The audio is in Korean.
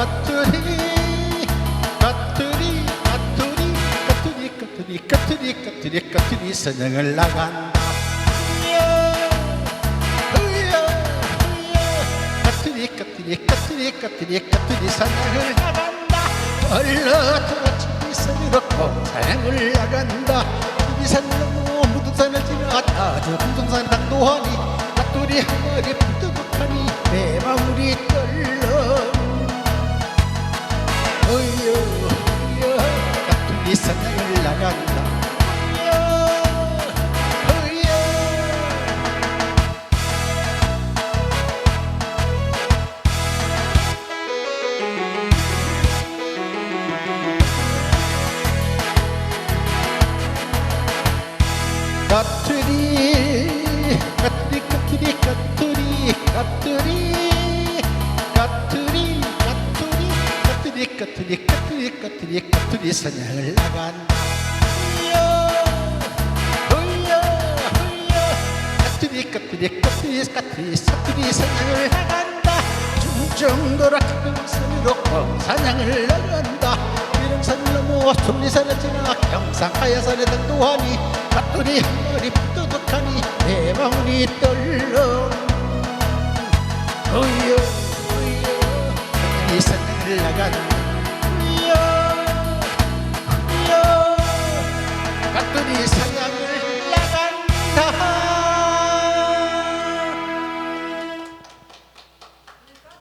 까투리 까투리 까투리 까투리 까투리 까투리 까투리 선영을 나간다. 까투리 까투리 까투리 까투리 까투리 선영을 나간다. 얼러들어치기 선이렇고 선영을 나간다. 이 산으로 무등산을 지나다 저 금정산 당도하니 까투리 한 마리 부득하니 내 마음이 떨려. 까투리 까투리 까투리 까투리 까투리 까투리 까투리 까투리 까투리 까투리 까투리 까투리 사냥을 나간다 까투리 까투리 까투리 까투리 사투리 사냥을 나간다 중정도라 금산으로 사냥을 나간다 비릉산을 넘어 천리산을 지나 경상 하야산에 등도하니 밭돌이 허리 뿌듯하니 내 마음이 떨렁 어여 어여 이 산을 나간